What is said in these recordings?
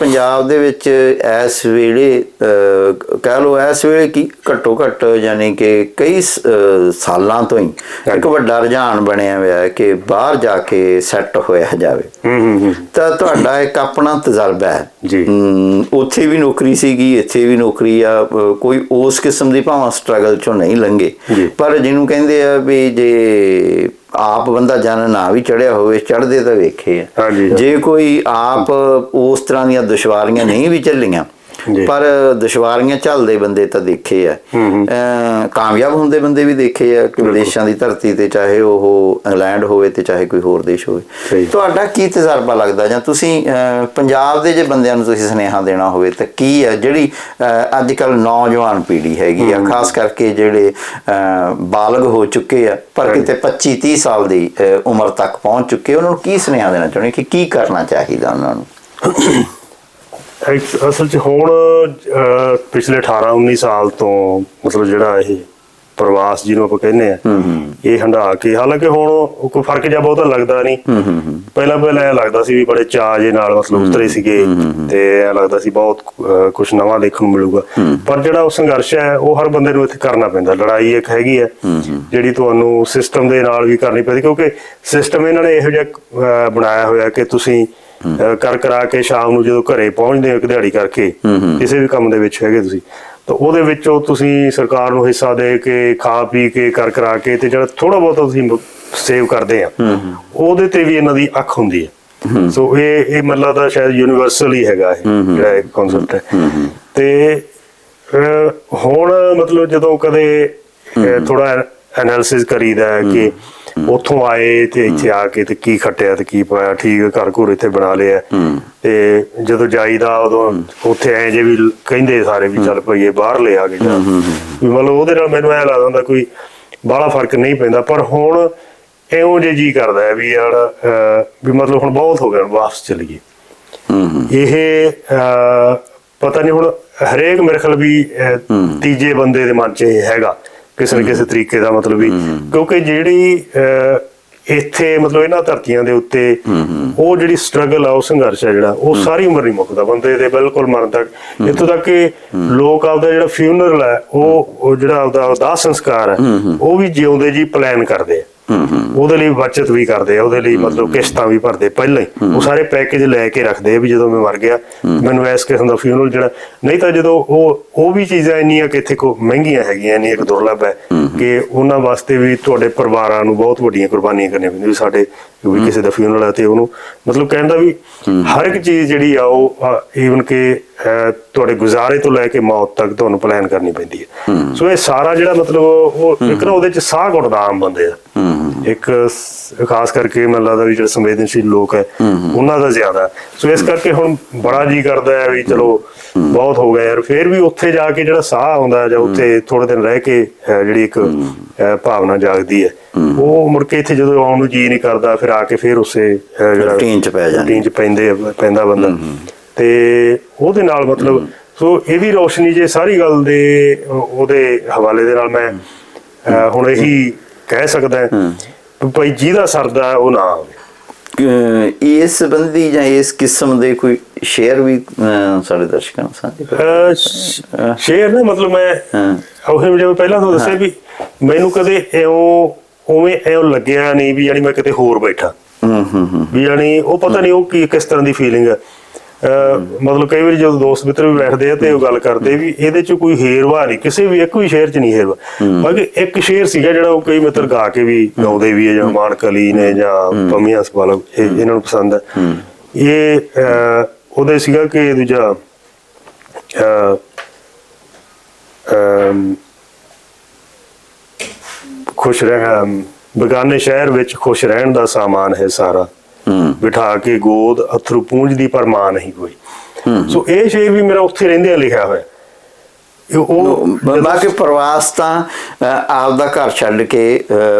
ਪੰਜਾਬ ਦੇ ਵਿੱਚ ਇਸ ਵੇਲੇ ਕਹਿ ਲਓ ਇਸ ਵੇਲੇ ਕੀ ਘੱਟੋ ਘੱਟ ਯਾਨੀ ਕਿ ਕਈ ਸਾਲਾਂ ਤੋਂ ਹੀ ਇੱਕ ਵੱਡਾ ਰੁਝਾਨ ਬਣਿਆ ਹੋਇਆ ਹੈ ਕਿ ਬਾਹਰ ਜਾ ਕੇ ਸੈੱਟ ਹੋਇਆ ਜਾਵੇ। ਹੂੰ ਹੂੰ ਹੂੰ। ਤਾਂ ਤੁਹਾਡਾ ਇੱਕ ਆਪਣਾ ਤਜਰਬਾ ਹੈ। ਜੀ। ਉੱਥੇ ਵੀ ਨੌਕਰੀ ਸੀਗੀ ਇੱਥੇ ਵੀ ਨੌਕਰੀ ਆ ਕੋਈ ਉਸ ਕਿਸਮ ਦੀ ਭਾਵੇਂ ਸਟਰਗਲ ਚੋਂ ਨਹੀਂ ਲੰਘੇ। ਜੀ। ਪਰ ਜਿਹਨੂੰ ਕਹਿੰਦੇ ਆ ਵੀ ਜੇ ਆਪ ਬੰਦਾ ਜਨ ਨਾ ਵੀ ਚੜਿਆ ਹੋਵੇ ਚੜਦੇ ਤਾਂ ਵੇਖੇ ਆ ਹਾਂਜੀ। ਜੇ ਕੋਈ ਆਪ ਉਸ ਤਰ੍ਹਾਂ ਦੀਆਂ ਦੁਸ਼ਵਾਰੀਆਂ ਨਹੀਂ ਵੀ ਝੱਲੀਆਂ ਜੀ। ਪਰ ਦੁਸ਼ਵਾਰੀਆਂ ਝੱਲਦੇ ਬੰਦੇ ਤਾਂ ਦੇਖੇ ਆ। ਕਾਮਯਾਬ ਹੁੰਦੇ ਬੰਦੇ ਵੀ ਦੇਖੇ ਆ ਕਿ ਵਿਦੇਸ਼ਾਂ ਦੀ ਧਰਤੀ ਤੇ ਚਾਹੇ ਉਹ ਇੰਗਲੈਂਡ ਹੋਵੇ ਤੇ ਚਾਹੇ ਕੋਈ ਹੋਰ ਦੇਸ਼ ਹੋਵੇ। ਤੁਹਾਡਾ ਕੀ ਤਜਰਬਾ ਲੱਗਦਾ? ਜਾਂ ਤੁਸੀਂ ਪੰਜਾਬ ਦੇ ਜੇ ਬੰਦਿਆਂ ਨੂੰ ਤੁਸੀਂ ਸੁਨੇਹਾ ਦੇਣਾ ਹੋਵੇ ਤਾਂ ਕੀ ਹੈ ਜਿਹੜੀ ਅੱਜ ਕੱਲ ਨੌਜਵਾਨ ਪੀੜ੍ਹੀ ਹੈਗੀ ਆ ਖਾਸ ਕਰਕੇ ਜਿਹੜੇ ਬਾਲਗ ਹੋ ਚੁੱਕੇ ਆ ਪਰ ਕਿਤੇ 25 30 ਸਾਲ ਦੀ ਉਮਰ ਤੱਕ ਪਹੁੰਚ ਚੁੱਕੇ ਉਹਨਾਂ ਨੂੰ ਕੀ ਸੁਨੇਹਾ ਦੇਣਾ ਚਾਹੁੰਦੇ ਕਿ ਕੀ ਕਰਨਾ ਚਾਹੀਦਾ ਉਹਨਾਂ ਨੂੰ? ਅਸਲ 'ਚ ਹੁਣ ਅਹ, ਪਿਛਲੇ 18 19 ਸਾਲ ਤੋਂ ਮਤਲਬ ਜਿਹੜਾ ਇਹ ਪ੍ਰਵਾਸ ਜਿਹਨੂੰ ਆਪਾਂ ਕਹਿੰਦੇ ਆ ਇਹ ਹੰਡਾ ਕੇ ਹਾਲਾਂਕਿ ਹੁਣ ਕੋਈ ਫ਼ਰਕ ਜਿਹਾ ਬਹੁਤਾ ਲੱਗਦਾ ਨਹੀਂ। ਪਹਿਲਾਂ ਪਹਿਲਾਂ ਇਹ ਲੱਗਦਾ ਸੀ ਵੀ ਬੜੇ ਚਾਅ ਜੇ ਨਾਲ ਮਤਲਬ ਉਤਰੇ ਸੀਗੇ ਤੇ ਇਹ ਲੱਗਦਾ ਸੀ ਬਹੁਤ ਕੁਝ ਨਵਾਂ ਦੇਖਣ ਨੂੰ ਮਿਲੂਗਾ। ਪਰ ਜਿਹੜਾ ਉਹ ਸੰਘਰਸ਼ ਹੈ ਉਹ ਹਰ ਬੰਦੇ ਨੂੰ ਇੱਥੇ ਕਰਨਾ ਪੈਂਦਾ। ਲੜਾਈ ਇੱਕ ਹੈਗੀ ਹੈ ਜਿਹੜੀ ਤੁਹਾਨੂੰ ਸਿਸਟਮ ਦੇ ਨਾਲ ਵੀ ਕਰਨੀ ਪੈਂਦੀ ਕਿਉਂਕਿ ਸਿਸਟਮ ਇਹਨਾਂ ਨੇ ਇਹੋ ਜਿਹਾ ਅਹ, ਬਣਾਇਆ ਹੋਇਆ ਕਿ ਤੁਸੀਂ ਕਰ ਕਰਾ ਕੇ ਸ਼ਾਮ ਨੂੰ ਜਦੋਂ ਘਰੇ ਪਹੁੰਚਦੇ ਹੋ ਇੱਕ ਦਿਹਾੜੀ ਕਰਕੇ ਕਿਸੇ ਵੀ ਕੰਮ ਦੇ ਵਿੱਚ ਹੈਗੇ ਤੁਸੀਂ ਤਾਂ ਉਹਦੇ ਵਿੱਚੋਂ ਤੁਸੀਂ ਸਰਕਾਰ ਨੂੰ ਹਿੱਸਾ ਦੇ ਕੇ ਖਾ ਪੀ ਕੇ ਕਰ ਕਰਾ ਕੇ ਤੇ ਜਿਹੜਾ ਥੋੜਾ ਬਹੁਤ ਤੁਸੀਂ ਸੇਵ ਕਰਦੇ ਆ। ਉਹਦੇ ਤੇ ਵੀ ਇਹਨਾਂ ਦੀ ਅੱਖ ਹੁੰਦੀ ਹੈ। ਸੋ ਇਹ ਇਹ ਮਤਲਬ ਤਾਂ ਸ਼ਾਇਦ ਯੂਨੀਵਰਸਲ ਹੀ ਹੈਗਾ ਇਹ ਜਿਹੜਾ ਇਹ ਕਨਸੈਪਟ ਹੈ। ਤੇ ਹੁਣ ਮਤਲਬ ਜਦੋਂ ਕਦੇ ਥੋੜਾ ਐਨਾਲਿਸਿਸ ਕਰੀਦਾ ਕਿ ਉੱਥੋਂ ਆਏ ਤੇ ਇੱਥੇ ਆ ਕੇ ਤੇ ਕੀ ਖੱਟਿਆ ਤੇ ਕੀ ਪਾਇਆ ਠੀਕ ਘਰ ਘੁਰ ਇੱਥੇ ਬਣਾ ਲਿਆ। ਤੇ ਜਦੋਂ ਜਾਈਦਾ ਉਦੋਂ ਉੱਥੇ ਐ ਜੇ ਵੀ ਕਹਿੰਦੇ ਸਾਰੇ ਵੀ ਚੱਲ ਭਈਏ ਬਾਹਰ ਲੈ ਆ ਕੇ ਜਾ। ਵੀ ਮਤਲਬ ਉਹਦੇ ਨਾਲ ਮੈਨੂੰ ਐ ਲੱਗਦਾ ਹੁੰਦਾ ਕੋਈ ਬਾਹਲਾ ਫ਼ਰਕ ਨਹੀਂ ਪੈਂਦਾ ਪਰ ਹੁਣ ਐਉਂ ਜੇ ਜੀ ਕਰਦਾ ਵੀ ਯਾਰ ਵੀ ਮਤਲਬ ਹੁਣ ਬਹੁਤ ਹੋ ਗਿਆ ਵਾਪਸ ਚੱਲੀਏ। ਇਹ ਪਤਾ ਨਹੀਂ ਹੁਣ ਹਰੇਕ ਮੇਰੇ ਖਿਆਲ ਵੀ ਤੀਜੇ ਬੰਦੇ ਦੇ ਮਨ 'ਚ ਇਹ ਹੈਗਾ। ਕਿਸੇ ਨਾ ਕਿਸੇ ਤਰੀਕੇ ਦਾ ਮਤਲਬ ਵੀ ਕਿਉਂਕਿ ਜਿਹੜੀ ਇੱਥੇ ਮਤਲਬ ਇਹਨਾਂ ਧਰਤੀਆਂ ਦੇ ਉੱਤੇ ਉਹ ਜਿਹੜੀ ਸਟਰਗਲ ਆ ਉਹ ਸੰਘਰਸ਼ ਆ ਜਿਹੜਾ ਉਹ ਸਾਰੀ ਉਮਰ ਨਹੀਂ ਮੁੱਕਦਾ ਬੰਦੇ ਦੇ ਬਿਲਕੁਲ ਮਰਨ ਤੱਕ। ਇੱਥੋਂ ਤੱਕ ਕਿ ਲੋਕ ਆਪਦਾ ਜਿਹੜਾ ਫਿਊਨਰਲ ਹੈ ਉਹ ਉਹ ਜਿਹੜਾ ਆਪਦਾ ਦਾਹ ਸੰਸਕਾਰ ਹੈ ਉਹ ਵੀ ਜਿਉਂਦੇ ਜੀ ਪਲਾਨ ਕਰਦੇ ਆ। ਉਹਦੇ ਲਈ ਬਚਤ ਵੀ ਕਰਦੇ ਆ ਉਹਦੇ ਲਈ ਮਤਲਬ ਕਿਸ਼ਤਾਂ ਵੀ ਭਰਦੇ ਪਹਿਲਾਂ ਹੀ। ਉਹ ਸਾਰੇ ਪੈਕੇਜ ਲੈ ਕੇ ਰੱਖਦੇ ਆ ਵੀ ਜਦੋਂ ਮੈਂ ਮਰ ਗਿਆ ਮੈਨੂੰ ਇਸ ਕਿਸਮ ਦਾ ਫਿਊਨਰਲ ਜਿਹੜਾ ਨਹੀਂ ਤਾਂ ਜਦੋਂ ਉਹ ਉਹ ਵੀ ਚੀਜ਼ਾਂ ਇੰਨੀਆਂ ਕਿ ਇੱਥੇ ਕੋ ਮਹਿੰਗੀਆਂ ਹੈਗੀਆਂ ਇੰਨੀ ਇੱਕ ਦੁਰਲੱਭ ਹੈ। ਕਿ ਉਹਨਾਂ ਵਾਸਤੇ ਵੀ ਤੁਹਾਡੇ ਪਰਿਵਾਰਾਂ ਨੂੰ ਬਹੁਤ ਵੱਡੀਆਂ ਕੁਰਬਾਨੀਆਂ ਕਰਨੀਆਂ ਪੈਂਦੀਆਂ ਵੀ ਸਾਡੇ ਵੀ ਕਿਸੇ ਦਾ ਫਿਊਨਰਲ ਹੈ ਤੇ ਉਹਨੂੰ ਮਤਲਬ ਕਹਿੰਦਾ ਵੀ ਹਰ ਇੱਕ ਚੀਜ਼ ਜਿਹੜੀ ਆ ਉਹ ਈਵਨ ਕਿ ਤੁਹਾਡੇ ਗੁਜ਼ਾਰੇ ਤੋਂ ਲੈ ਕੇ ਮੌਤ ਤੱਕ ਤੁਹਾਨੂੰ ਪਲਾਨ ਕਰਨੀ ਪੈਂਦੀ ਹੈ। ਸੋ ਇਹ ਸਾਰਾ ਜਿਹੜਾ ਮਤਲਬ ਉਹ ਇੱਕ ਨਾ ਉਹਦੇ ਚ ਸਾਹ ਘੁੱਟਦਾ ਆਮ ਬੰਦੇ ਦਾ। ਇੱਕ ਖਾਸ ਕਰਕੇ ਮੈਨੂੰ ਲੱਗਦਾ ਵੀ ਜਿਹੜੇ ਸੰਵੇਦਨਸ਼ੀਲ ਲੋਕ ਹੈ ਉਹਨਾਂ ਦਾ ਜ਼ਿਆਦਾ। ਸੋ ਇਸ ਕਰਕੇ ਹੁਣ ਬੜਾ ਜੀ ਕਰਦਾ ਹੈ ਵੀ ਚਲੋ ਬਹੁਤ ਹੋ ਗਿਆ ਯਾਰ। ਫਿਰ ਵੀ ਉੱਥੇ ਜਾ ਕੇ ਜਿਹੜਾ ਸਾਹ ਆਉਂਦਾ ਜਾਂ ਉੱਥੇ ਥੋੜੇ ਦਿਨ ਰਹਿ ਕੇ ਜਿਹੜੀ ਇੱਕ ਭਾਵਨਾ ਜਾਗਦੀ ਹੈ। ਉਹ ਮੁੜ ਕੇ ਇੱਥੇ ਜਦੋਂ ਆਉਣ ਨੂੰ ਜੀ ਨਹੀਂ ਕਰਦਾ ਫਿਰ ਆ ਕੇ ਫਿਰ ਉਸੇ Routine 'ਚ ਪੈ ਜਾਂਦੇ। routine 'ਚ ਪੈਂਦੇ ਪੈਂਦਾ ਬੰਦਾ। ਤੇ ਉਹਦੇ ਨਾਲ ਮਤਲਬ ਸੋ ਇਹਦੀ ਰੋਸ਼ਨੀ ਜੇ ਸਾਰੀ ਗੱਲ ਦੇ ਉਹ- ਉਹਦੇ ਹਵਾਲੇ ਦੇ ਨਾਲ ਮੈਂ ਹੁਣ ਇਹੀ ਕਹਿ ਸਕਦਾ ਭਾਈ ਜਿਹਦਾ ਸਰਦਾ ਉਹ ਨਾ ਆਵੇ। ਇਸ ਸੰਬੰਧੀ ਜਾਂ ਇਸ ਕਿਸਮ ਦੇ ਕੋਈ ਸ਼ੇਅਰ ਵੀ ਸਾਡੇ ਦਰਸ਼ਕਾਂ ਨੂੰ ਸਾਂਝੇ ਕਰੋ। ਅਹ, ਸ਼- ਸ਼ੇਰ ਨੇ ਮਤਲਬ ਮੈਂ ਹਾਂ। ਉਹ ਜਿਵੇਂ ਪਹਿਲਾਂ ਤੁਹਾਨੂੰ ਦੱਸਿਆ ਵੀ ਮੈਨੂੰ ਕਦੇ ਇਉਂ ਉਵੇਂ ਇਉਂ ਲੱਗਿਆ ਨਹੀਂ ਵੀ ਯਾਨੀ ਮੈਂ ਕਿਤੇ ਹੋਰ ਬੈਠਾ। ਹੂੰ ਹੂੰ ਵੀ ਯਾਨੀ ਉਹ ਪਤਾ ਨਹੀਂ ਉਹ ਕੀ ਕਿਸ ਤਰ੍ਹਾਂ ਦੀ ਫੀਲਿੰਗ ਹੈ ਮਤਲਬ ਕਈ ਵਾਰੀ ਜਦੋਂ ਦੋਸਤ ਮਿੱਤਰ ਵੀ ਬੈਠਦੇ ਆ ਤੇ ਉਹ ਗੱਲ ਕਰਦੇ ਵੀ ਇਹਦੇ ਚ ਕੋਈ ਹੇਰਵਾ ਨਹੀਂ ਕਿਸੇ ਵੀ ਇੱਕ ਵੀ ਸ਼ੇਰ ਚ ਨਹੀਂ ਹੇਰਵਾ। ਬਾਕੀ ਇੱਕ ਸ਼ੇਰ ਸੀਗਾ ਜਿਹੜਾ ਉਹ ਕਈ ਮਿੱਤਰ ਗਾ ਕੇ ਵੀ ਗਾਉਂਦੇ ਵੀ ਆ ਜਾਂ ਮਾਨਕ ਅਲੀ ਨੇ ਜਾਂ ਪੰਮੀਆਂ ਸਵਾਲ ਇਹ ਇਹਨਾਂ ਨੂੰ ਪਸੰਦ ਹੈ। ਇਹ ਉਹਦੇ ਸੀਗਾ ਕਿ ਦੂਜਾ ਅਮ, ਖੁਸ਼ ਰਹਿ ਬਗਾਨੇ ਸ਼ਹਿਰ ਵਿੱਚ ਖੁਸ਼ ਰਹਿਣ ਦਾ ਸਾਮਾਨ ਹੈ ਸਾਰਾ। ਬਿਠਾ ਕੇ ਗੋਦ ਅਥਰੂ ਪੂੰਝਦੀ ਪਰ ਮਾਂ ਨਹੀਂ ਕੋਈ। ਸੋ ਇਹ ਸ਼ੇਰ ਵੀ ਮੇਰਾ ਉੱਥੇ ਰਹਿੰਦੇ ਲਿਖਿਆ ਹੋਇਆ। ਉਹ ਬਾਕੀ ਪ੍ਰਵਾਸ ਤਾਂ ਅ, ਆਪਦਾ ਘਰ ਛੱਡ ਕੇ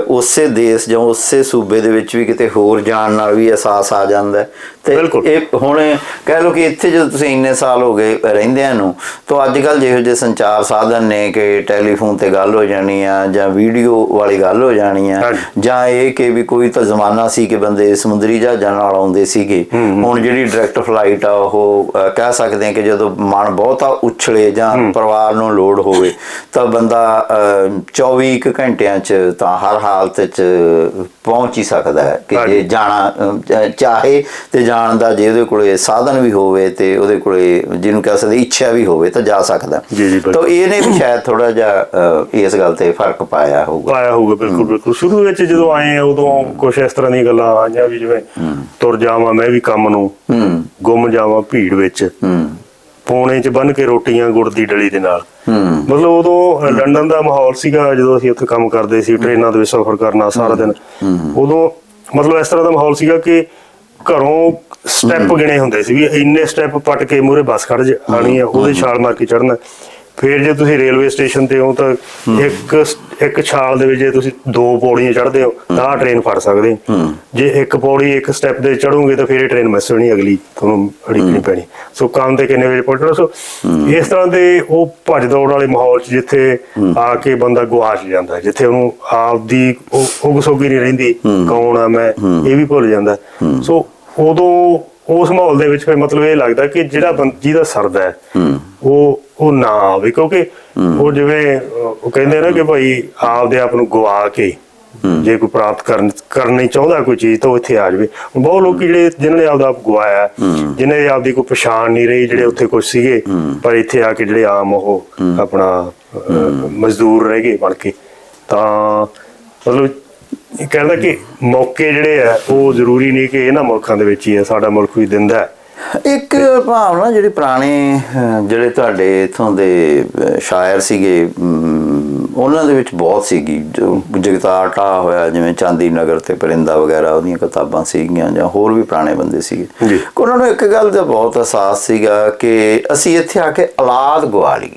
ਉਸੇ ਦੇਸ਼ ਜਾਂ ਉਸੇ ਸੂਬੇ ਦੇ ਵਿੱਚ ਵੀ ਕਿਤੇ ਹੋਰ ਜਾਣ ਨਾਲ ਵੀ ਅਹਿਸਾਸ ਆ ਜਾਂਦਾ ਹੈ। ਤੇ। ਇਹ ਹੁਣ ਕਹਿ ਲਓ ਕਿ ਇੱਥੇ ਜਦੋਂ ਤੁਸੀਂ ਇੰਨੇ ਸਾਲ ਹੋ ਗਏ ਰਹਿੰਦਿਆਂ ਨੂੰ ਤਾਂ ਅੱਜ ਕੱਲ ਜਿਹੋ ਜਿਹੇ ਸੰਚਾਰ ਸਾਧਨ ਨੇ ਕਿ ਟੈਲੀਫੋਨ ਤੇ ਗੱਲ ਹੋ ਜਾਣੀ ਆ ਜਾਂ ਵੀਡੀਓ ਵਾਲੀ ਗੱਲ ਹੋ ਜਾਣੀ ਆ। ਜਾਂ ਇਹ ਕਿ ਵੀ ਕੋਈ ਤਾਂ ਜ਼ਮਾਨਾ ਸੀ ਕਿ ਬੰਦੇ ਸਮੁੰਦਰੀ ਜਹਾਜ਼ਾਂ ਨਾਲ ਆਉਂਦੇ ਸੀਗੇ ਹੁਣ ਜਿਹੜੀ ਡਾਇਰੈਕਟ ਫਲਾਈਟ ਆ ਉਹ ਕਹਿ ਸਕਦੇ ਆ ਕਿ ਜਦੋਂ ਮਨ ਬਹੁਤਾ ਉਛਲੇ ਜਾਂ ਪਰਿਵਾਰ ਨੂੰ ਲੋੜ ਹੋਵੇ ਤਾਂ ਬੰਦਾ ਅ, 24 ਕੁ ਘੰਟਿਆਂ 'ਚ ਤਾਂ ਹਰ ਹਾਲਤ 'ਚ ਪਹੁੰਚ ਹੀ ਸਕਦਾ ਹੈ ਕਿ ਜੇ। ਜਾਣਾ ਚਾਹੇ ਤੇ ਜਾਣ ਦਾ ਜੇ ਉਹਦੇ ਕੋਲੇ ਸਾਧਨ ਵੀ ਹੋਵੇ ਤੇ ਉਹਦੇ ਕੋਲੇ ਜਿਹਨੂੰ ਕਹਿ ਸਕਦੇ ਇੱਛਾ ਵੀ ਹੋਵੇ ਤਾਂ ਜਾ ਸਕਦਾ। ਜੀ, ਜੀ, ਬਿਲਕੁਲ। ਤਾਂ ਇਹਨੇ ਵੀ ਸ਼ਾਇਦ ਥੋੜਾ ਜਿਹਾ ਇਸ ਗੱਲ ਤੇ ਫ਼ਰਕ ਪਾਇਆ ਹੋਊਗਾ। ਪਾਇਆ ਹੋਊਗਾ ਬਿਲਕੁਲ ਬਿਲਕੁਲ। ਸ਼ੁਰੂ ਵਿੱਚ ਜਦੋਂ ਆਏ ਉਦੋਂ ਕੁਝ ਇਸ ਤਰ੍ਹਾਂ ਦੀਆਂ ਗੱਲਾਂ ਆਈਆਂ ਵੀ ਜਿਵੇਂ ਤੁਰ ਜਾਵਾਂ ਮੈਂ ਵੀ ਕੰਮ ਨੂੰ ਗੁੰਮ ਜਾਵਾਂ ਭੀੜ ਵਿੱਚ। ਪੌਣੇ 'ਚ ਬੰਨ ਕੇ ਰੋਟੀਆਂ ਗੁੜ ਦੀ ਡਲੀ ਦੇ ਨਾਲ। ਮਤਲਬ ਉਦੋਂ ਲੰਡਨ ਦਾ ਮਾਹੌਲ ਸੀਗਾ ਜਦੋਂ ਅਸੀਂ ਉੱਥੇ ਕੰਮ ਕਰਦੇ ਸੀ ਟ੍ਰੇਨਾਂ ਦੇ ਵਿੱਚ ਸਫ਼ਰ ਕਰਨਾ ਸਾਰਾ ਦਿਨ। ਉਦੋਂ ਮਤਲਬ ਇਸ ਤਰ੍ਹਾਂ ਦਾ ਮਾਹੌਲ ਸੀਗਾ ਕਿ ਘਰੋਂ ਸਟੈਪ ਗਿਣੇ ਹੁੰਦੇ ਸੀ ਵੀ ਇੰਨੇ ਸਟੈਪ ਪੱਟ ਕੇ ਮੂਰੇ ਬੱਸ ਖੜ ਜਾਣੀ ਆ ਉਹਦੇ ਛਾਲ ਮਾਰ ਕੇ ਚੜਨਾ ਫਿਰ ਜੇ ਤੁਸੀਂ ਰੇਲਵੇ ਸਟੇਸ਼ਨ ਤੇ ਹੋ ਤਾਂ ਇੱਕ ਇੱਕ ਛਾਲ ਦੇ ਵਿੱਚ ਜੇ ਤੁਸੀਂ ਦੋ ਪੌੜੀਆਂ ਚੜ੍ਹਦੇ ਹੋ ਤਾਂ ਟ੍ਰੇਨ ਫੜ ਸਕਦੇ ਹੋ। ਜੇ ਇੱਕ ਪੌੜੀ ਇੱਕ ਸਟੈਪ ਦੇ ਚੜੋਗੇ ਤਾਂ ਫਿਰ ਇਹ ਟ੍ਰੇਨ ਮਿਸ ਹੋਣੀ ਅਗਲੀ ਤੁਹਾਨੂੰ ਅੜਿਕਣੀ ਪੈਣੀ। ਸੋ ਕੰਮ ਤੇ ਕਿੰਨੇ ਵਜੇ ਪਹੁੰਚਣਾ? ਸੋ ਇਸ ਤਰ੍ਹਾਂ ਦੇ ਉਹ ਭੱਜ ਦੌੜ ਵਾਲੇ ਮਾਹੌਲ 'ਚ ਜਿੱਥੇ ਆ ਕੇ ਬੰਦਾ ਗੁਆਚ ਜਾਂਦਾ ਜਿੱਥੇ ਉਹਨੂੰ ਆਪਦੀ ਉਹ ਉਗਸੋਗੀ ਨਹੀਂ ਰਹਿੰਦੀ ਕੌਣ ਆ ਮੈਂ ਇਹ ਵੀ ਭੁੱਲ ਜਾਂਦਾ। ਸੋ ਉਦੋਂ ਉਸ ਮਾਹੌਲ ਦੇ ਵਿੱਚ ਫਿਰ ਮਤਲਬ ਇਹ ਲੱਗਦਾ ਕਿ ਜਿਹੜਾ ਬੰ- ਜਿਹਦਾ ਸਰਦਾ ਹੈ। ਉਹ ਉਹ ਨਾ ਆਵੇ ਕਿਉਂਕਿ ਉਹ ਜਿਵੇਂ ਉਹ ਕਹਿੰਦੇ ਨਾ ਕਿ ਭਾਈ ਆਪਦੇ ਆਪ ਨੂੰ ਗਵਾ ਕੇ ਜੇ ਕੋਈ ਪ੍ਰਾਪਤ ਕਰਨ ਕਰਨੀ ਚਾਹੁੰਦਾ ਕੋਈ ਚੀਜ਼ ਤਾਂ ਇੱਥੇ ਆ ਜਾਵੇ। ਬਹੁਤ ਲੋਕ ਜਿਹੜੇ ਜਿਨ੍ਹਾਂ ਨੇ ਆਪਦਾ ਆਪ ਗਵਾਇਆ ਜਿਨ੍ਹਾਂ ਦੀ ਆਪਦੀ ਕੋਈ ਪਛਾਣ ਨਹੀਂ ਰਹੀ ਜਿਹੜੇ ਉੱਥੇ ਕੁਝ ਸੀਗੇ ਪਰ ਇੱਥੇ ਆ ਕੇ ਜਿਹੜੇ ਆਮ ਉਹ ਆਪਣਾ ਮਜ਼ਦੂਰ ਰਹਿ ਗਏ ਬਣ ਕੇ। ਤਾਂ ਮਤਲਬ ਇਹ ਕਹਿੰਦਾ ਕਿ ਮੌਕੇ ਜਿਹੜੇ ਆ ਉਹ ਜ਼ਰੂਰੀ ਨਹੀਂ ਕਿ ਇਹਨਾਂ ਮੁਲਕਾਂ ਦੇ ਵਿੱਚ ਹੀ ਹੈ ਸਾਡਾ ਮੁਲਕ ਵੀ ਦਿੰਦਾ ਹੈ। ਇੱਕ ਭਾਵਨਾ ਜਿਹੜੇ ਪੁਰਾਣੇ ਜਿਹੜੇ ਤੁਹਾਡੇ ਇਥੋਂ ਦੇ ਸ਼ਾਇਰ ਸੀਗੇ ਉਹਨਾਂ ਦੇ ਵਿੱਚ ਬਹੁਤ ਸੀਗੀ। ਜਗਤਾਰ ਢਾ ਹੋਇਆ ਜਿਵੇਂ ਚਾਂਦੀ ਨਗਰ ਤੇ ਪਰਿੰਦਾ ਵਗੈਰਾ ਉਹਦੀਆਂ ਕਿਤਾਬਾਂ ਸੀਗੀਆਂ ਜਾਂ ਹੋਰ ਵੀ ਪੁਰਾਣੇ ਬੰਦੇ ਸੀਗੇ। ਉਹਨਾਂ ਨੂੰ ਇੱਕ ਗੱਲ ਦਾ ਬਹੁਤ ਅਹਿਸਾਸ ਸੀਗਾ ਕਿ ਅਸੀਂ ਇੱਥੇ ਆ ਕੇ ਔਲਾਦ ਗਵਾ ਲਈ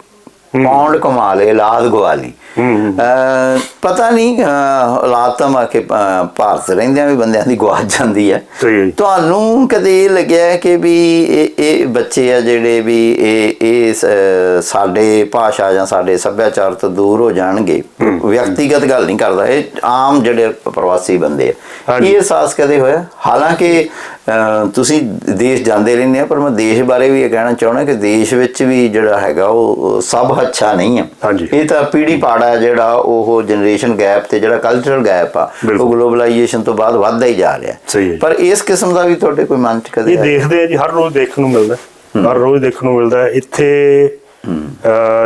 ਪੌਂਡ ਕਮਾ ਲਏ ਔਲਾਦ ਗਵਾ ਲਈ ਪਤਾ ਨਹੀਂ ਅਹ, ਔਲਾਦ ਤਾਂ ਮਾ ਕੇ ਭਾਰਤ ਰਹਿੰਦਿਆਂ ਵੀ ਬੰਦਿਆਂ ਦੀ ਗਵਾਚ ਜਾਂਦੀ ਹੈ ਹੈ। ਤੁਹਾਨੂੰ ਕਦੇ ਇਹ ਲੱਗਿਆ ਕਿ ਵੀ ਇਹ ਇਹ ਬੱਚੇ ਆ ਜਿਹੜੇ ਵੀ ਇਹ ਇਹ ਸਾਡੇ ਭਾਸ਼ਾ ਜਾਂ ਸਾਡੇ ਸੱਭਿਆਚਾਰ ਤੋਂ ਦੂਰ ਹੋ ਜਾਣਗੇ ਵਿਅਕਤੀਗਤ ਗੱਲ ਨਹੀਂ ਕਰਦਾ ਇਹ ਆਮ ਜਿਹੜੇ ਪ੍ਰਵਾਸੀ ਬੰਦੇ ਆ। ਇਹ ਅਹਿਸਾਸ ਕਦੇ ਹੋਇਆ ਹਾਲਾਂਕਿ ਤੁਸੀਂ ਦੇਸ਼ ਜਾਂਦੇ ਰਹਿੰਦੇ ਆ ਪਰ ਮੈਂ ਦੇਸ਼ ਬਾਰੇ ਵੀ ਇਹ ਕਹਿਣਾ ਚਾਹੁੰਦਾ ਕਿ ਦੇਸ਼ ਵਿੱਚ ਵੀ ਜਿਹੜਾ ਹੈਗਾ ਉਹ ਸਭ ਅੱਛਾ ਨਹੀਂ ਆ ਹਾਂਜੀ। ਇਹ ਤਾਂ ਪੀੜੀ ਪਾੜਾ ਜਿਹੜਾ ਉਹ ਜਨਰੇਸ਼ਨ ਗੈਪ ਤੇ ਜਿਹੜਾ ਕਲਚਰਲ ਗੈਪ ਆ ਉਹ। ਗਲੋਬਲਾਈਜੇਸ਼ਨ ਤੋਂ ਬਾਅਦ ਵੱਧਦਾ ਹੀ ਜਾ ਰਿਹਾ। ਪਰ ਇਸ ਕਿਸਮ ਦਾ ਵੀ ਤੁਹਾਡੇ ਕੋਈ ਮਨ ਚ ਕਦੇ ਇਹ? ਦੇਖਦੇ ਆ ਜੀ ਹਰ ਰੋਜ਼ ਦੇਖਣ ਨੂੰ ਮਿਲਦਾ ਹਰ ਰੋਜ਼ ਦੇਖਣ ਨੂੰ ਮਿਲਦਾ। ਇੱਥੇ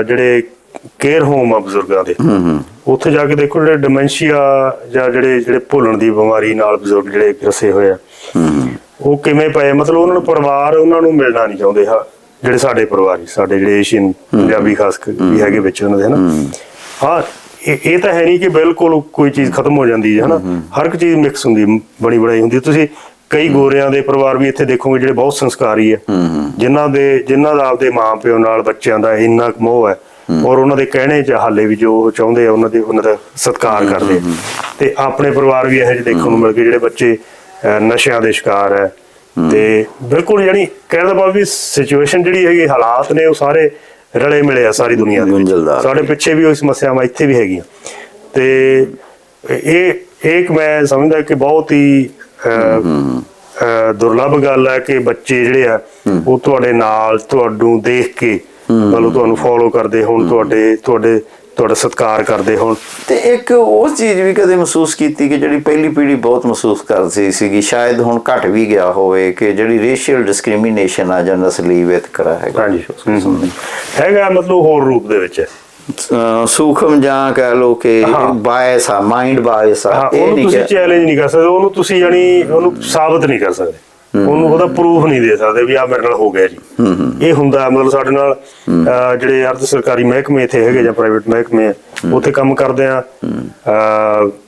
ਜਿਹੜੇ ਕੇਅਰ ਹੋਮ ਆ ਬਜ਼ੁਰਗਾਂ ਦੇ ਉੱਥੇ ਜਾ ਕੇ ਦੇਖੋ ਜਿਹੜੇ ਡਿਮੈਂਸ਼ੀਆ ਜਾਂ ਜਿਹੜੇ ਜਿਹੜੇ ਭੁੱਲਣ ਦੀ ਬਿਮਾਰੀ ਨਾਲ ਬਜ਼ੁਰਗ ਜਿਹੜੇ ਰਸੇ ਹੋਏ ਆ ਉਹ ਕਿਵੇਂ ਪਏ? ਮਤਲਬ ਉਹਨਾਂ ਨੂੰ ਪਰਿਵਾਰ ਉਹਨਾਂ ਨੂੰ ਮਿਲਣਾ ਨਹੀਂ ਚਾਹੁੰਦੇ ਹਾਂ। ਜਿਹੜੇ ਸਾਡੇ ਪਰਿਵਾਰੀ ਸਾਡੇ ਜਿਹੜੇ ਏਸ਼ੀਅਨ ਪੰਜਾਬੀ ਖਾਸ ਵੀ ਹੈਗੇ ਵਿੱਚ ਉਹਨਾਂ ਦੇ ਹਨਾ? ਹਾਂ ਇਹ ਇਹ ਤਾਂ ਹੈ ਨਹੀਂ ਕਿ ਬਿਲਕੁਲ ਕੋਈ ਚੀਜ਼ ਖਤਮ ਹੋ ਜਾਂਦੀ ਹੈ ਹਨਾ? ਹਰ ਇੱਕ ਚੀਜ਼ ਮਿਕਸ ਹੁੰਦੀ ਬਣੀ ਬਣਾਈ ਹੁੰਦੀ। ਤੁਸੀਂ ਕਈ ਗੋਰਿਆਂ ਦੇ ਪਰਿਵਾਰ ਵੀ ਇੱਥੇ ਦੇਖੋਗੇ ਜਿਹੜੇ ਬਹੁਤ ਸੰਸਕਾਰੀ ਹੈ। ਜਿਨ੍ਹਾਂ ਦੇ ਜਿਨ੍ਹਾਂ ਦਾ ਆਪਦੇ ਮਾਪਿਓ ਨਾਲ ਬੱਚਿਆਂ ਦਾ ਇੰਨਾ ਮੋਹ ਹੈ ਔਰ ਉਹਨਾਂ ਦੇ ਕਹਿਣੇ ਚ ਹਾਲੇ ਵੀ ਜੋ ਚਾਹੁੰਦੇ ਆ ਉਹਨਾਂ ਦੇ ਉਹਨਾਂ ਦਾ ਸਤਿਕਾਰ ਕਰਦੇ। ਤੇ ਆਪਣੇ ਪਰਿਵਾਰ ਵੀ ਇਹੋ ਜਿਹੇ ਦੇਖਣ ਨੂੰ ਮਿਲ ਗਏ ਜਿਹੜੇ ਬੱਚੇ ਨਸ਼ਿਆਂ ਦੇ ਸ਼ਿਕਾਰ ਹੈ। ਤੇ ਬਿਲਕੁਲ ਯਾਨੀ ਕਹਿਣ ਦਾ ਭਾਵ ਵੀ ਸਿਚੁਏਸ਼ਨ ਜਿਹੜੀ ਹੈਗੀ ਹਾਲਾਤ ਨੇ ਉਹ ਸਾਰੇ ਰਲੇ ਮਿਲੇ ਆ ਸਾਰੀ ਦੁਨੀਆ ਦੇ ਵਿੱਚ। ਸਾਡੇ ਪਿੱਛੇ ਵੀ ਉਹ ਸਮੱਸਿਆਵਾਂ ਇੱਥੇ ਵੀ ਹੈਗੀਆਂ। ਤੇ ਇਹ ਇੱਕ ਮੈਂ ਸਮਝਦਾ ਕਿ ਬਹੁਤ ਹੀ ਦੁਰਲੱਭ ਗੱਲ ਹੈ ਕਿ ਬੱਚੇ ਜਿਹੜੇ ਆ ਉਹ ਤੁਹਾਡੇ ਨਾਲ ਤੁਹਾਨੂੰ ਦੇਖ ਕੇ ਮਤਲਬ ਤੁਹਾਨੂੰ ਫੋਲੋ ਕਰਦੇ ਹੋਣ ਤੁਹਾਡੇ ਤੁਹਾਡੇ ਤੁਹਾਡਾ ਸਤਿਕਾਰ ਕਰਦੇ ਹੋਣ। ਤੇ ਇੱਕ ਉਹ ਚੀਜ਼ ਵੀ ਕਦੇ ਮਹਿਸੂਸ ਕੀਤੀ ਕਿ ਜਿਹੜੀ ਪਹਿਲੀ ਪੀੜ੍ਹੀ ਬਹੁਤ ਮਹਿਸੂਸ ਕਰਦੀ ਸੀਗੀ ਸ਼ਾਇਦ ਹੁਣ ਘਟ ਵੀ ਗਿਆ ਹੋਵੇ ਕਿ ਜਿਹੜੀ ਰੇਸ਼ੀਅਲ ਡਿਸਕ੍ਰਿਮੀਨੇਸ਼ਨ ਆ ਜਾਂ ਨਸਲੀ ਵਿਤਕਰਾ ਹੈਗਾ। ਹਾਂਜੀ ਹੈਗਾ ਮਤਲਬ ਹੋਰ ਰੂਪ ਦੇ ਵਿੱਚ। ਹੈ ਸੂਖਮ ਜਾਂ ਕਹਿ ਲੋ ਕਿ। ਬਾਇਸ ਆ ਮਾਈਂਡ ਬਾਇਸ ਆ ਇਹ ਨਹੀਂ ਤੁਸੀਂ ਕਿ ਚੈਲੰਜ ਨਹੀਂ ਕਰ ਸਕਦੇ ਉਹਨੂੰ ਤੁਸੀਂ ਯਾਨੀ ਉਹਨੂੰ ਸਾਬਤ ਨਹੀਂ ਕਰ ਸਕਦੇ। ਉਹਨੂੰ ਉਹਦਾ ਪ੍ਰੂਫ ਨਹੀਂ ਦੇ ਸਕਦੇ ਵੀ ਆ ਮੇਰੇ ਨਾਲ ਹੋ ਗਿਆ ਜੀ। ਇਹ ਹੁੰਦਾ ਮਤਲਬ ਸਾਡੇ ਨਾਲ ਜਿਹੜੇ ਅਰਧ ਸਰਕਾਰੀ ਮਹਿਕਮੇ ਇੱਥੇ ਹੈਗੇ ਜਾਂ ਪ੍ਰਾਈਵੇਟ ਮਹਿਕਮੇ ਆ ਉੱਥੇ ਕੰਮ ਕਰਦੇ ਆ।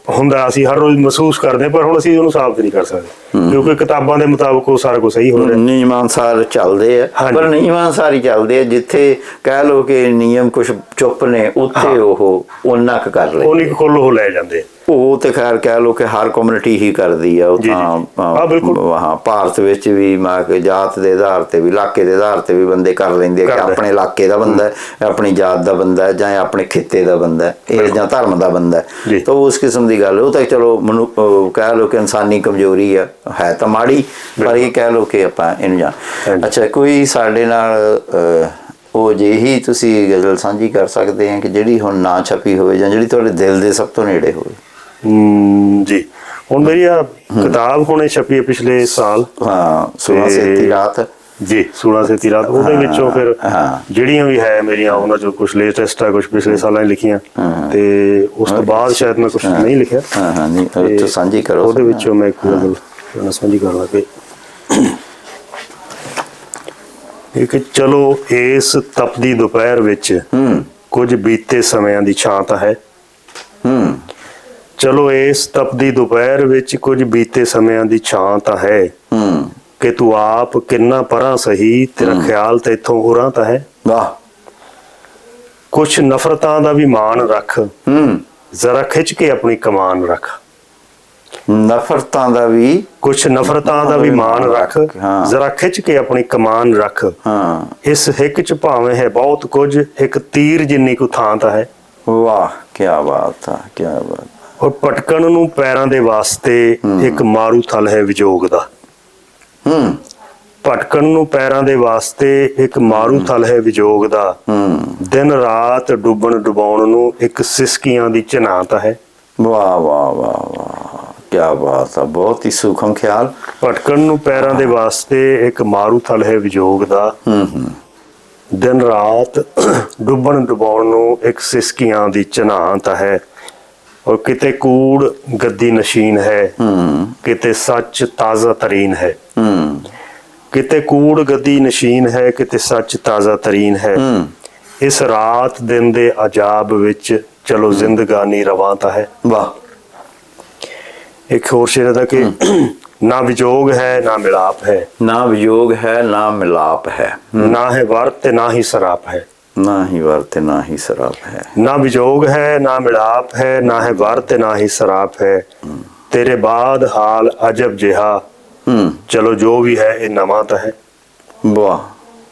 ਹੁੰਦਾ ਅਸੀਂ ਹਰ ਰੋਜ਼ ਮਹਿਸੂਸ ਕਰਦੇ ਪਰ ਹੁਣ ਅਸੀਂ ਉਹਨੂੰ ਸਾਬਤ ਨਹੀਂ ਕਰ ਸਕਦੇ। ਕਿਉਂਕਿ ਕਿਤਾਬਾਂ ਦੇ ਮੁਤਾਬਕ ਉਹ ਸਾਰਾ ਕੁਝ ਸਹੀ ਹੋ ਰਿਹਾ। ਨਿਯਮ ਅਨੁਸਾਰ ਚੱਲਦੇ ਆ। ਪਰ ਨਿਯਮ ਅਨੁਸਾਰ ਹੀ ਚੱਲਦੇ ਆ ਜਿੱਥੇ ਕਹਿ ਲੋ ਕਿ ਨਿਯਮ ਕੁਝ ਚੁੱਪ ਨੇ ਉੱਥੇ ਉਹ ਉਹਨਾਂ ਕੁ ਕਰ ਲੈ ਉਹ ਨਹੀਂ ਕੋਲ ਉਹ ਲੈ ਜਾਂਦੇ ਉਹ ਤੇ ਖੈਰ ਕਹਿ ਲੋ ਕਿ ਹਰ ਕਮਿਊਨਿਟੀ ਹੀ ਕਰਦੀ ਆ ਉਹ ਜੀ, ਜੀ। ਤਾਂ ਹਾਂ, ਭਾਰਤ ਵਿੱਚ ਵੀ ਮਾ ਕਿ ਜਾਤ ਦੇ ਆਧਾਰ ਤੇ ਵੀ ਇਲਾਕੇ ਦੇ ਆਧਾਰ ਤੇ ਵੀ ਬੰਦੇ ਕਰ ਲੈਂਦੇ ਕਿ। ਆਪਣੇ ਇਲਾਕੇ ਦਾ ਬੰਦਾ ਹੈ ਆਪਣੀ ਜਾਤ ਦਾ ਬੰਦਾ ਹੈ ਜਾਂ ਆਪਣੇ ਖਿੱਤੇ ਦਾ ਬੰਦਾ ਹੈ ਇਹ ਜਾਂ ਧਰਮ ਦਾ ਬੰਦਾ ਜੀ। ਹੈ ਤਾਂ ਉਸ ਕਿਸਮ ਦੀ ਗੱਲ ਉਹ ਤਾਂ ਚਲੋ ਕਹਿ ਲੋ ਕਿ ਇਨਸਾਨੀ ਕਮਜ਼ੋਰੀ ਆ ਹੈ ਤਾਂ ਮਾੜੀ ਪਰ ਇਹ ਕਹਿ ਲੋ ਕਿ ਆਪਾਂ ਇਹਨੂੰ ਹਾਂਜੀ। ਅੱਛਾ ਕੋਈ ਸਾਡੇ ਨਾਲ ਉਹ ਜਿਹੀ ਤੁਸੀਂ ਗਜ਼ਲ ਸਾਂਝੀ ਕਰ ਸਕਦੇ ਆ ਕਿ ਜਿਹੜੀ ਹੁਣ ਨਾ ਛਪੀ ਹੋਵੇ ਜਾਂ ਜਿਹੜੀ ਤੁਹਾਡੇ ਦਿਲ ਦੇ ਸਭ ਤੋਂ ਨੇੜੇ ਹੋਵੇ ਜੀ। ਹੁਣ ਮੇਰੀ ਆ ਕਿਤਾਬ ਹੁਣੇ ਛਪੀ ਹੈ ਪਿਛਲੇ ਸਾਲ। ਹਾਂ ਸੁਣਾ ਸੇਤੀ ਰਾਤ। ਜੀ 16 ਸੇ ਤੀਰਾਤ ਉਹਦੇ ਵਿੱਚੋਂ ਫਿਰ। ਜਿਹੜੀਆਂ ਵੀ ਹੈ ਮੇਰੀਆਂ ਉਹਨਾਂ ਚੋਂ ਕੁਝ ਲੇਟੈਸਟ ਆ ਕੁਝ ਪਿਛਲੇ ਸਾਲਾਂ ਹੀ ਲਿਖੀਆਂ। ਤੇ ਉਸ ਤੋਂ ਬਾਅਦ ਸ਼ਾਇਦ ਮੈਂ ਕੁਝ ਨਹੀਂ ਲਿਖਿਆ। ਹਾਂ ਹਾਂ ਨਹੀਂ ਉਹ ਤੇ ਤੋਂ ਸਾਂਝੀ ਕਰੋ। ਉਹਦੇ ਵਿੱਚੋਂ ਮੈਂ ਇੱਕ ਗੱਲ ਸਾਂਝੀ ਕਰਨਾ ਕਿ ਇਹ ਕਿ ਚਲੋ ਇਸ ਤਪਦੀ ਦੁਪਹਿਰ ਵਿੱਚ ਹੂੰ ਕੁਝ ਬੀਤੇ ਸਮਿਆਂ ਦੀ ਛਾਂ ਤਾਂ ਹੂੰ। ਚਲੋ ਇਸ ਤਪਦੀ ਦੁਪਹਿਰ ਵਿੱਚ ਕੁਝ ਬੀਤੇ ਸਮਿਆਂ ਦੀ ਛਾਂ ਤਾਂ ਹੈ। ਹੂੰ। ਕਿ ਤੂੰ ਆਪ ਕਿੰਨਾ ਪਰਾਂ ਸਹੀ ਤੇਰਾ ਖਿਆਲ ਤੇ ਇਥੋਂ ਉਰਾਂ ਤਾਂ ਹੈ। ਵਾਹ। ਕੁਛ ਨਫ਼ਰਤਾਂ ਦਾ ਵੀ ਮਾਣ ਰੱਖ। ਹੂੰ। ਜ਼ਰਾ ਖਿੱਚ ਕੇ ਆਪਣੀ ਕਮਾਨ ਰੱਖ। ਨਫ਼ਰਤਾਂ ਦਾ ਵੀ ਕੁਛ ਨਫ਼ਰਤਾਂ ਦਾ ਵੀ ਮਾਣ ਰੱਖ। ਜ਼ਰਾ ਖਿੱਚ ਕੇ ਆਪਣੀ ਕਮਾਨ ਰੱਖ। ਹਾਂ। ਇਸ ਹਿੱਕ ਚ ਭਾਵੇਂ ਹੈ ਬਹੁਤ ਕੁਝ ਇੱਕ ਤੀਰ ਜਿੰਨੀ ਕੁ ਥਾਂ ਤਾਂ ਹੈ। ਵਾਹ ਕੀ ਬਾਤ ਆ ਕੀ ਬਾਤ। ਔਰ ਪਟਕਣ ਨੂੰ ਪੈਰਾਂ ਦੇ ਵਾਸਤੇ ਇੱਕ ਮਾਰੂ ਥਲ ਹੈ ਵਿਜੋਗ ਦਾ। ਹੂੰ। ਭਟਕਣ ਨੂੰ ਪੈਰਾਂ ਦੇ ਵਾਸਤੇ ਇੱਕ ਮਾਰੂ ਥਲ ਹੈ ਵਿਜੋਗ ਦਾ। ਹੂੰ। ਦਿਨ ਰਾਤ ਡੁੱਬਣ ਡੁਬਾਉਣ ਨੂੰ ਇੱਕ ਸਿਸਕੀਆਂ ਦੀ ਚਨਾਤ ਹੈ। ਵਾਹ ਵਾਹ ਵਾਹ ਵਾਹ। ਕੀ ਬਾਤ ਆ ਬਹੁਤ ਹੀ ਸੂਖਮ ਖਿਆਲ। ਭਟਕਣ ਨੂੰ ਪੈਰਾਂ ਦੇ ਵਾਸਤੇ ਇੱਕ ਮਾਰੂ ਥਲ ਹੈ ਵਿਜੋਗ ਦਾ। ਹੂੰ ਹੂੰ। ਦਿਨ ਰਾਤ ਡੁੱਬਣ ਡੁਬਾਉਣ ਨੂੰ ਇੱਕ ਸਿਸਕੀਆਂ ਦੀ ਚਨਾਤ ਹੈ। ਔਰ ਕਿਤੇ ਕੂੜ ਗੱਦੀ ਨਸ਼ੀਨ ਹੈ ਹੂੰ। ਕਿਤੇ ਸੱਚ ਤਾਜ਼ਾ ਤਰੀਨ ਹੈ। ਹੂੰ। ਕਿਤੇ ਕੂੜ ਗੱਦੀ ਨਸ਼ੀਨ ਹੈ ਕਿਤੇ ਸੱਚ ਤਾਜ਼ਾ ਤਰੀਨ ਹੈ। ਹੂੰ। ਇਸ ਰਾਤ ਦਿਨ ਦੇ ਅਜਾਬ ਵਿੱਚ ਚਲੋ ਜ਼ਿੰਦਗਾਨੀ ਰਵਾਂ ਤਾਂ ਹੈ। ਵਾਹ। ਇੱਕ ਹੋਰ ਸ਼ੇਰ ਦਾ ਕਿ ਨਾ ਵਿਜੋਗ ਹੈ ਨਾ ਮਿਲਾਪ ਹੈ। ਨਾ ਵਿਯੋਗ ਹੈ ਨਾ ਮਿਲਾਪ ਹੈ। ਨਾ ਹੈ ਵਰ ਤੇ ਨਾ ਹੀ ਸਰਾਪ ਹੈ। ਨਾ ਹੀ ਵਰਤੇ ਨਾ ਹੀ ਸਰਾਪ ਹੈ। ਨਾ ਵਿਜੋਗ ਹੈ ਨਾ ਮਿਲਾਪ ਹੈ ਨਾ ਹੈ ਵਰ ਤੇ ਨਾ ਹੀ ਸਰਾਪ ਹੈ। ਤੇਰੇ ਬਾਅਦ ਹਾਲ ਅਜਬ ਜਿਹਾ। ਚਲੋ ਜੋ ਵੀ ਹੈ ਇਹ ਨਵਾਂ ਤਾਂ ਹੈ। ਵਾਹ।